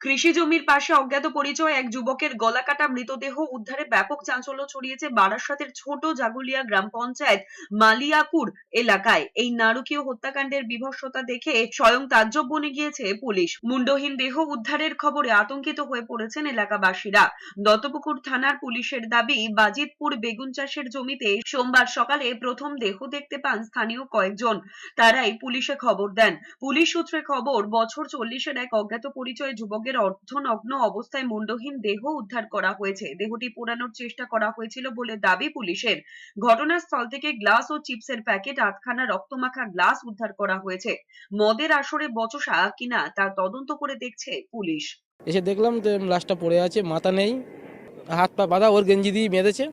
কৃষি জমির পাশে অজ্ঞাত পরিচয় এক যুবকের গলাকাটা মৃতদেহ উদ্ধারে ব্যাপক চাঞ্চল্য ছড়িয়েছে বারাসাতের ছোট জাগুলিয়া গ্রাম পঞ্চায়েত মালিয়াকুর এলাকায় এই নারকীয় হত্যাকাণ্ডের বিভৎসতা দেখে স্বয়ং তাজ্জব বনে গিয়েছে পুলিশ। মুন্ডহীন দেহ উদ্ধারের খবরে আতঙ্কিত হয়ে পড়েছেন এলাকাবাসীরা। দত্তপুকুর থানার পুলিশের দাবি, বাজিতপুর বেগুন চাষের জমিতে সোমবার সকালে প্রথম দেহ দেখতে পান স্থানীয় কয়েকজন। তারাই পুলিশে খবর দেন। পুলিশ সূত্রে খবর, বছর চল্লিশের এক অজ্ঞাত পরিচয় যুবকের অর্ধনগ্ন অবস্থায় মুন্ডহীন দেহ উদ্ধার করা হয়েছে। দেহটি পোড়ানোর চেষ্টা করা হয়েছিল বলে দাবি পুলিশের। ঘটনাস্থল থেকে গ্লাস ও চিপসের প্যাকেট আটখানা রক্তমাখা গ্লাস উদ্ধার করা হয়েছে। মদের আসরে বচসা কিনা তা তদন্ত করে দেখছে পুলিশ। এসে দেখলাম যে লাশটা পড়ে আছে, মাথা নেই, হাত পা বাঁধা, ওর গেঞ্জি দিয়ে বেঁধেছে।